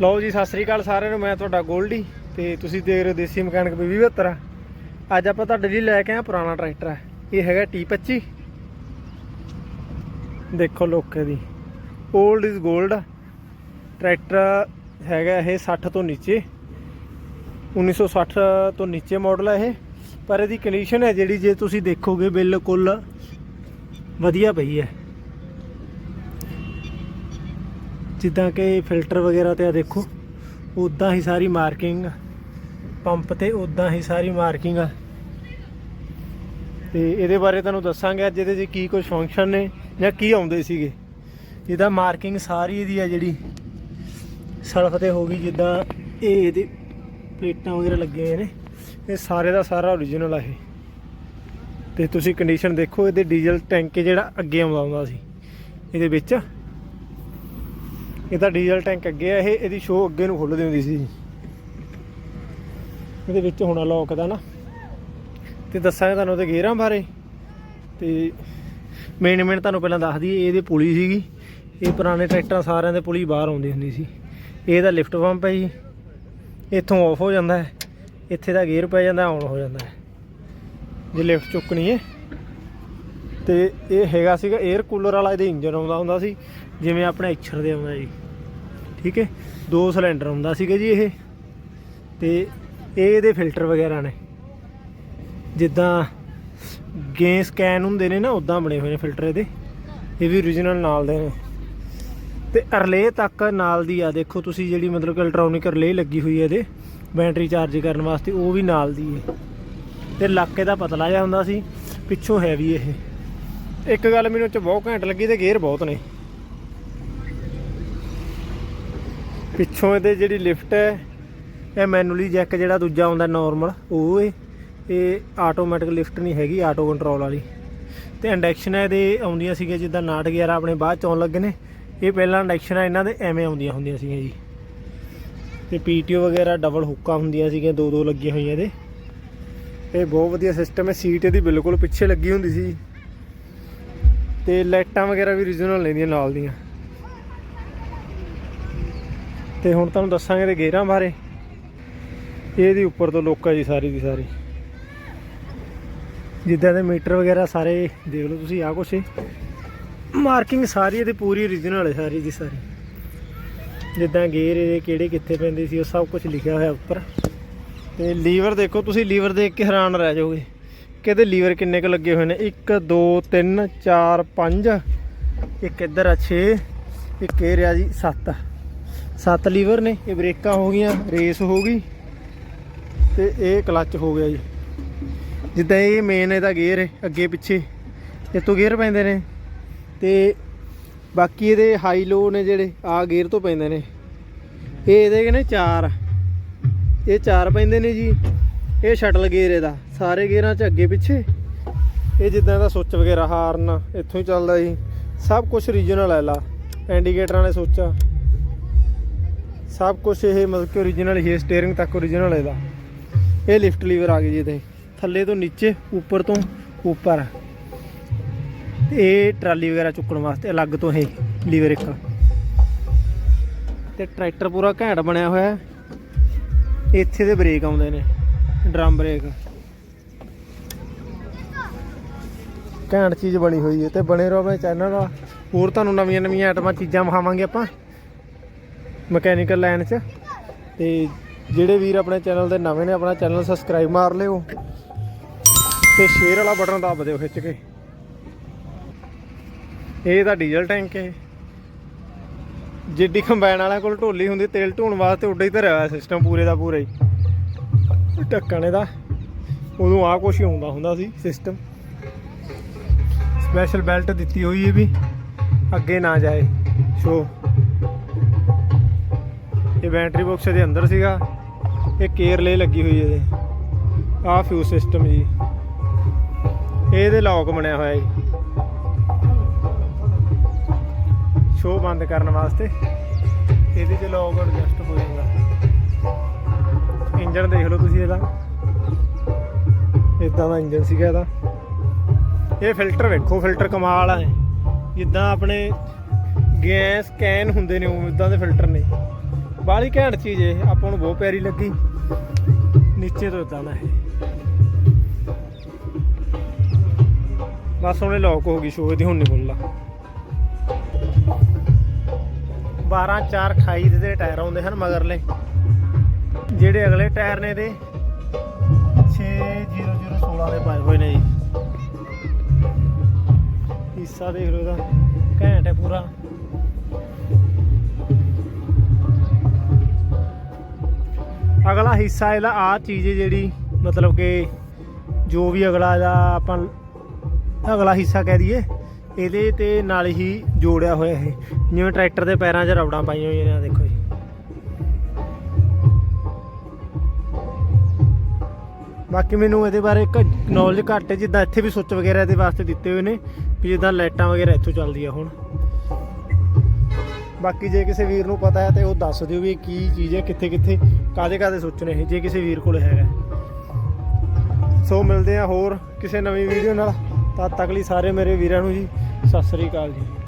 ਲਓ ਜੀ, ਸਤਿ ਸ੍ਰੀ ਅਕਾਲ ਸਾਰਿਆਂ ਨੂੰ, ਮੈਂ ਤੁਹਾਡਾ ਗੋਲਡੀ ਤੇ ਤੁਸੀਂ ਦੇਖ ਰਹੇ ਹੋ ਦੇਸੀ ਮਕੈਨਿਕ ਬੀਬੀ 72 ਅੱਜ ਆਪਾਂ ਤੁਹਾਡੇ ਲਈ ਲੈ ਕੇ ਆਏ ਪੁਰਾਣਾ ਟਰੈਕਟਰ। ਹੈ ਇਹ ਹੈਗਾ T25 ਦੇਖੋ ਲੋਕੇ ਦੀ। 올ਡ ਇਜ਼ 골ਡ ਟਰੈਕਟਰ ਹੈਗਾ ਇਹ 60 ਤੋਂ ਨੀਚੇ। 1960 ਤੋਂ ਨੀਚੇ ਮਾਡਲ ਹੈ ਇਹ। ਪਰ ਇਹਦੀ ਕੰਡੀਸ਼ਨ ਹੈ ਜਿਹੜੀ, ਜੇ ਤੁਸੀਂ ਦੇਖੋਗੇ, ਬਿਲਕੁਲ ਵਧੀਆ ਪਈ ਹੈ। ਜਿੱਦਾਂ ਕਿ ਫਿਲਟਰ ਵਗੈਰਾ ਤੇ ਆ ਦੇਖੋ ਉਦਾਂ ਹੀ ਸਾਰੀ ਮਾਰਕਿੰਗ, ਪੰਪ ਤੇ ਉਦਾਂ ਹੀ ਸਾਰੀ ਮਾਰਕਿੰਗ ਆ। ਤੇ ਇਹਦੇ ਬਾਰੇ ਤੁਹਾਨੂੰ ਦੱਸਾਂਗੇ ਅੱਜ ਇਹਦੇ 'ਚ ਕੀ ਕੁਝ ਫੰਕਸ਼ਨ ਨੇ ਜਾਂ ਕੀ ਆਉਂਦੇ ਸੀਗੇ। ਇਹਦਾ ਮਾਰਕਿੰਗ ਸਾਰੀ ਇਹਦੀ ਆ ਜਿਹੜੀ ਸਲਫ ਤੇ ਹੋ ਗਈ, ਜਿੱਦਾਂ ਇਹ ਇਹਦੇ ਪਲੇਟਾਂ ਵਗੈਰਾ ਲੱਗੇ ਹੋਏ ਨੇ। ਇਹ ਸਾਰੇ ਦਾ ਸਾਰਾ ਓਰੀਜਨਲ ਆ ਇਹ। ਤੇ ਤੁਸੀਂ ਕੰਡੀਸ਼ਨ ਦੇਖੋ, ਇਹਦੇ ਡੀਜ਼ਲ ਟੈਂਕ ਜਿਹੜਾ ਅੱਗੇ ਆਉਂਦਾ ਹੁੰਦਾ ਸੀ, ਇਹਦੇ ਵਿੱਚ। ਇਹ ਤਾਂ ਡੀਜ਼ਲ ਟੈਂਕ ਅੱਗੇ ਆ, ਇਹ ਇਹਦੀ ਸ਼ੋ ਅੱਗੇ ਨੂੰ ਖੁੱਲ੍ਹਦੀ ਹੁੰਦੀ ਸੀ ਇਹਦੇ ਵਿੱਚ ਹੋਣਾ ਲੋਕ ਦਾ ਨਾ। ਤੇ ਦੱਸਾਂਗੇ ਤੁਹਾਨੂੰ ਉਹਦੇ ਗੇਅਰਾਂ ਬਾਰੇ। ਤੇ ਮੇਨ ਮੇਨ ਤੁਹਾਨੂੰ ਪਹਿਲਾਂ ਦੱਸ ਦਈਏ ਇਹਦੇ ਪੁਲੀ ਸੀਗੀ। ਇਹ ਪੁਰਾਣੇ ਟਰੈਕਟਰਾਂ ਸਾਰਿਆਂ ਦੇ ਪੁਲੀ ਬਾਹਰ ਆਉਂਦੀ ਹੁੰਦੀ ਸੀ। ਇਹਦਾ ਲਿਫਟ ਪੰਪ ਹੈ ਜੀ। ਇੱਥੋਂ ਆਫ ਹੋ ਜਾਂਦਾ ਹੈ। ਇੱਥੇ ਦਾ ਗੇਅਰ ਪੈ ਜਾਂਦਾ ਆਨ ਹੋ ਜਾਂਦਾ ਹੈ। ਜੇ ਲਿਫਟ ਚੁੱਕਣੀ ਹੈ ਤੇ ਇਹ ਹੈਗਾ ਸੀਗਾ 에ਅਰ ਕੂਲਰ ਵਾਲਾ, ਇਹਦੇ ਇੰਜਨ ਆਉਂਦਾ ਹੁੰਦਾ ਸੀ। ਜਿਵੇਂ ਆਪਣੇ ਐਚਰ ਦੇ ਆਉਂਦਾ ਜੀ। ਠੀਕ ਹੈ? ਦੋ ਸਿਲੰਡਰ ਆਉਂਦਾ ਸੀਗਾ ਜੀ ਇਹ। ਤੇ ਇਹ ਇਹਦੇ ਫਿਲਟਰ ਵਗੈਰਾ ਨੇ। ਜਿੱਦਾਂ ਗੇ ਕੈਨ ਹੁੰਦੇ ਨੇ ਨਾ ਉਦਾਂ ਬਣੇ ਹੋਏ ਨੇ ਫਿਲਟਰ ਇਹਦੇ। ਇਹ ਵੀ origignal ਨਾਲ ਦੇ ਨੇ। ਤੇ ਅਰਲੇ ਤੱਕ ਨਾਲ ਦੀ ਆ, ਦੇਖੋ ਤੁਸੀਂ ਜਿਹੜੀ ਮਤਲਬ ਕਿ ਇਲੈਕਟ੍ਰੋਨਿਕ ਅਰਲੇ ਲੱਗੀ ਹੋਈ ਹੈ ਇਹਦੇ ਬੈਟਰੀ ਚਾਰਜ ਕਰਨ ਵਾਸਤੇ, ਉਹ ਵੀ ਨਾਲ ਦੀ ਹੈ। ਤੇ ਲੱਕੇ ਦਾ ਪਤਲਾ ਜਿਹਾ ਹੁੰਦਾ ਸੀ, ਪਿੱਛੋਂ ਹੈਵੀ ਇਹ। ਇੱਕ ਗੱਲ ਮੈਨੂੰ ਚ ਬਹੁਤ ਘੈਂਟ ਲੱਗੀ ਤੇ ਗੇਅਰ ਬਹੁਤ ਨੇ। ਪਿੱਛੋਂ ਇਹਦੇ ਜਿਹੜੀ ਲਿਫਟ ਹੈ, ਇਹ ਮੈਨੂਅਲੀ ਜੈਕ ਜਿਹੜਾ ਦੂਜਾ ਆਉਂਦਾ ਨਾਰਮਲ ਉਹ ਏ ਇਹ ਆਟੋਮੈਟਿਕ ਲਿਫਟ ਨਹੀਂ ਹੈਗੀ ਆਟੋ ਕੰਟਰੋਲ ਵਾਲੀ। ਤੇ ਇੰਡਕਸ਼ਨ ਇਹਦੇ, ਆਉਂਦੀਆਂ ਸੀਗੀਆਂ ਜਿੱਦਾਂ 911 ਆਪਣੇ ਬਾਅਦ ਚ ਆਉਣ ਲੱਗੇ ਨੇ। ਇਹ ਪਹਿਲਾਂ ਇੰਡਕਸ਼ਨ ਇਹਨਾਂ ਦੇ ਐਵੇਂ ਆਉਂਦੀਆਂ ਹੁੰਦੀਆਂ ਸੀਗੀਆਂ ਜੀ। ਤੇ ਪੀਟੀਓ ਵਗੈਰਾ ਡਬਲ ਹੁੱਕਾਂ ਹੁੰਦੀਆਂ ਸੀਗੀਆਂ ਦੋ ਦੋ ਲੱਗੀਆਂ ਹੋਈਆਂ ਇਹਦੇ। ਇਹ ਬਹੁਤ ਵਧੀਆ ਸਿਸਟਮ ਹੈ, ਸੀਟ ਇਹਦੀ ਬਿਲਕੁਲ ਪਿੱਛੇ ਲੱਗੀ ਹੁੰਦੀ ਸੀ। ਤੇ ਲਾਈਟਾਂ ਵਗੈਰਾ ਵੀ ਰੀਜਨਲ ਲੈਂਦੀਆਂ ਨਾਲ ਦੀਆਂ। ਤੇ ਹੁਣ ਤੁਹਾਨੂੰ ਦੱਸਾਂਗੇ ਤੇ ਗੇਅਰਾਂ ਬਾਰੇ। ਇਹਦੀ ਉੱਪਰ ਤੋਂ ਲੋਕਾ ਜੀ ਸਾਰੀ ਦੀ ਸਾਰੀ। ਜਿੱਦਾਂ ਦੇ ਮੀਟਰ ਵਗੈਰਾ ਸਾਰੇ, ਦੇਖ ਲਓ ਤੁਸੀਂ ਆ ਕੁਛ ਮਾਰਕਿੰਗ ਸਾਰੀ ਇਹਦੀ ਪੂਰੀ ਰੀਜਨਲ ਹੈ ਸਾਰੀ ਦੀ ਸਾਰੀ। ਜਿੱਦਾਂ ਗੇਅਰ ਇਹਦੇ ਕਿਹੜੇ ਕਿੱਥੇ ਪੈਂਦੇ ਸੀ, ਉਹ ਸਭ ਕੁਝ ਲਿਖਿਆ ਹੋਇਆ ਉੱਪਰ। ਤੇ ਲੀਵਰ ਦੇਖੋ, ਤੁਸੀਂ ਲੀਵਰ ਦੇਖ ਕੇ ਹੈਰਾਨ ਰਹਿ ਜਾਓਗੇ। ਕਿ ਇਹਦੇ ਲੀਵਰ ਕਿੰਨੇ ਕੁ ਲੱਗੇ ਹੋਏ ਨੇ? 1 2 3 4 5 ਇੱਕ ਇੱਧਰ ਆ 6 ਇੱਕ ਇਹ ਰਿਹਾ ਜੀ 7 7 ਲੀਵਰ ਨੇ, ਇਹ ਬ੍ਰੇਕਾਂ ਹੋ ਗਈਆਂ, ਰੇਸ ਹੋ ਗਈ ਤੇ ਇਹ ਕਲੱਚ ਹੋ ਗਿਆ ਜੀ। ਜਿੱਦਾਂ ਇਹ ਮੇਨ ਇਹਦਾ ਗੇਅਰ ਹੈ, ਅੱਗੇ ਪਿੱਛੇ। ਇਹ ਤੋਂ ਗੇਅਰ ਪੈਂਦੇ ਨੇ ਤੇ ਬਾਕੀ ਇਹਦੇ ਹਾਈ ਲੋ ਨੇ ਜਿਹੜੇ ਆ ਗੇਅਰ ਤੋਂ ਪੈਂਦੇ ਨੇ। ਇਹ ਇਹਦੇ ਨੇ, ਚਾਰ। ਇਹ ਚਾਰ ਪੈਂਦੇ ਨੇ ਜੀ। ਇਹ ਸ਼ਟਲ ਗੇਅਰ ਇਹਦਾ। ਸਾਰੇ ਗੇਅਰਾਂ 'ਚ ਅੱਗੇ ਪਿੱਛੇ। ਇਹ ਜਿੱਦਾਂ ਦਾ ਸੁੱਚ ਵਗੈਰਾ ਹਾਰਨ, ਇੱਥੋਂ ਹੀ ਚੱਲਦਾ ਜੀ। ਸਭ ਕੁਝ ਓਰੀਜਨਲ ਹੈ ਲਾ। ਇੰਡੀਕੇਟਰਾਂ ਨੇ ਸੁੱਚ ਸਭ ਕੁਝ ਇਹ ਮਤਲਬ ਕਿ ਓਰੀਜਨਲ ਹੀ ਸਟੀਅਰਿੰਗ ਤੱਕ ਓਰੀਜਨਲ ਇਹਦਾ। ਇਹ ਲਿਫਟ ਲੀਵਰ ਆ ਗਏ ਜੀ ਇਹਦੇ ਥੱਲੇ ਤੋਂ ਨੀਚੇ, ਉੱਪਰ ਤੋਂ ਉੱਪਰ। ਇਹ ਟਰਾਲੀ ਵਗੈਰਾ ਚੁੱਕਣ ਵਾਸਤੇ ਅਲੱਗ ਤੋਂ ਇਹ ਲੀਵਰ ਇੱਕ। ਤੇ ਟਰੈਕਟਰ ਪੂਰਾ ਘੈਂਟ ਬਣਿਆ ਹੋਇਆ। ਇੱਥੇ ਦੇ ਬ੍ਰੇਕ ਆਉਂਦੇ ਨੇ। ਡਰਮ ਬ੍ਰੇਕ ਘੈਂਟ ਚੀਜ਼ ਬਣੀ ਹੋਈ ਹੈ ਤੇ ਬਣੇ ਰਹੋ ਆਪਣੇ ਚੈਨਲ ਨਾਲ। ਹੋਰ ਤੁਹਾਨੂੰ ਨਵੀਆਂ ਨਵੀਆਂ ਆਈਟਮਾਂ ਚੀਜ਼ਾਂ ਵਿਖਾਵਾਂਗੇ ਆਪਾਂ ਮਕੈਨੀਕਲ ਲਾਈਨ 'ਚ। ਤੇ ਜਿਹੜੇ ਵੀਰ ਆਪਣੇ ਚੈਨਲ ਦੇ ਨਵੇਂ ਨੇ, ਆਪਣਾ ਚੈਨਲ ਸਬਸਕ੍ਰਾਈਬ ਮਾਰ ਲਿਓ ਤੇ ਸ਼ੇਅਰ ਵਾਲਾ ਬਟਨ ਦੱਬ ਦਿਓ ਖਿੱਚ ਕੇ। ਇਹ ਤਾਂ ਡੀਜ਼ਲ ਟੈਂਕ ਹੈ। ਜਿੱਡੀ ਕੰਬਾਈਨ ਵਾਲਿਆਂ ਕੋਲ ਢੋਲੀ ਹੁੰਦੀ, ਤੇਲ ਢੋਣ ਵਾਸਤੇ ਉੱਡਾ ਹੀ ਧਰਿਆ ਹੋਇਆ ਸਿਸਟਮ ਪੂਰੇ ਦਾ ਪੂਰਾ ਹੀ। ਢੱਕਣ ਇਹਦਾ। ਉਦੋਂ ਆ ਕੁਛ ਹੀ ਹੁੰਦਾ ਹੁੰਦਾ ਸੀ ਸਿਸਟਮ ਸਪੈਸ਼ਲ ਬੈਲਟ ਦਿੱਤੀ ਹੋਈ ਹੈ ਵੀ ਅੱਗੇ ਨਾ ਜਾਏ। ਸ਼ੋ ਇਹ ਬੈਟਰੀ ਬਾਕਸ ਦੇ ਅੰਦਰ ਸੀਗਾ। ਇਹ ਕੇਅਰ ਲੈ ਲੱਗੀ ਹੋਈ ਇਹਦੇ। ਆ ਫਿਊਜ਼ ਸਿਸਟਮ ਜੀ। ਇਹਦੇ ਲੌਕ ਬਣਿਆ ਹੋਇਆ ਜੀ। ਸ਼ੋ ਬੰਦ ਕਰਨ ਵਾਸਤੇ ਇਹਦੇ 'ਚ ਲੌਕ ਐਡਜਸਟ ਹੋ ਜਾਂਦਾ ਇੰਜਨ ਦੇਖ ਲਓ ਤੁਸੀਂ ਇਹਦਾ। ਇਦਾਂ ਦਾ ਇੰਜਨ ਸੀਗਾ ਇਹਦਾ। ਇਹ ਫਿਲਟਰ ਵੇਖੋ, ਫਿਲਟਰ ਕਮਾਲ ਆ ਜਿੱਦਾਂ ਆਪਣੇ ਗੈਸ ਕੈਨ ਹੁੰਦੇ ਨੇ ਉਹ ਇਦਾਂ ਦੇ ਫਿਲਟਰ ਨੇ। ਬਾਲੀ ਘੈਂਟ ਚੀਜ਼ ਇਹ, ਆਪਾਂ ਨੂੰ ਬਹੁਤ ਪਿਆਰੀ ਲੱਗੀ। ਨੀਚੇ ਤੋਂ ਇਦਾਂ ਦਾ ਇਹ। ਬਸ ਉਹਨੇ ਲੌਕ ਹੋ ਗਈ ਸ਼ੋਅ ਦੀ ਹੁਣ ਨਹੀਂ ਖੁੱਲਦਾ 12 4 28 ਦੇ ਟਾਇਰ ਆਉਂਦੇ ਹਨ ਮਗਰਲੇ, ਜਿਹੜੇ ਅਗਲੇ ਟਾਇਰ ਨੇ ਇਹਦੇ 60016 ਦੇ ਪਾਏ ਹੋਏ ਨੇ ਜੀ। ਹਿੱਸਾ ਦੇਖ ਲਓ ਇਹਦਾ। ਘੈਂਟ ਹੈ ਪੂਰਾ। ਅਗਲਾ ਹਿੱਸਾ ਇਹਦਾ ਆ ਚੀਜ਼ ਹੈ ਜਿਹੜੀ ਮਤਲਬ ਕਿ ਜੋ ਵੀ ਅਗਲਾ ਇਹਦਾ ਆਪਾਂ ਅਗਲਾ ਹਿੱਸਾ ਕਹਿ ਦਈਏ, ਇਹਦੇ ਤੇ ਨਾਲ ਹੀ ਜੋੜਿਆ ਹੋਇਆ ਇਹ। ਜਿਵੇਂ ਟਰੈਕਟਰ ਦੇ ਪੈਰਾਂ 'ਚ ਰਬੜਾਂ ਪਾਈਆਂ ਹੋਈਆਂ ਨੇ ਦੇਖੋ ਜੀ। ਬਾਕੀ ਮੈਨੂੰ ਇਹਦੇ ਬਾਰੇ ਇੱਕ ਨੌਲੇਜ ਘੱਟ ਹੈ, ਜਿੱਦਾਂ ਇੱਥੇ ਵੀ ਸੁੱਚ ਵਗੈਰਾ ਇਹਦੇ ਵਾਸਤੇ ਦਿੱਤੇ ਹੋਏ ਨੇ, ਵੀ ਜਿੱਦਾਂ ਲਾਈਟਾਂ ਵਗੈਰਾ ਇੱਥੋਂ ਚੱਲਦੀਆਂ ਹੁਣ। ਬਾਕੀ ਜੇ ਕਿਸੇ ਵੀਰ ਨੂੰ ਪਤਾ ਹੈ ਤੇ ਉਹ ਦੱਸ ਦਿਓ ਵੀ ਕੀ ਚੀਜ਼ ਹੈ ਕਿੱਥੇ ਕਿੱਥੇ ਕਾਦੇ ਕਾਦੇ ਸੁੱਚ ਨੇ ਜੇ ਕਿਸੇ ਵੀਰ ਕੋਲ ਹੈਗਾ ਸੋ ਮਿਲਦੇ ਆ ਹੋਰ ਕਿਸੇ ਨਵੀਂ ਵੀਡੀਓ ਨਾਲ। ਤਦ ਤੱਕ ਲਈ ਸਾਰੇ ਮੇਰੇ ਵੀਰਾਂ ਨੂੰ ਜੀ, ਸਤਿ ਸ੍ਰੀ ਅਕਾਲ ਜੀ।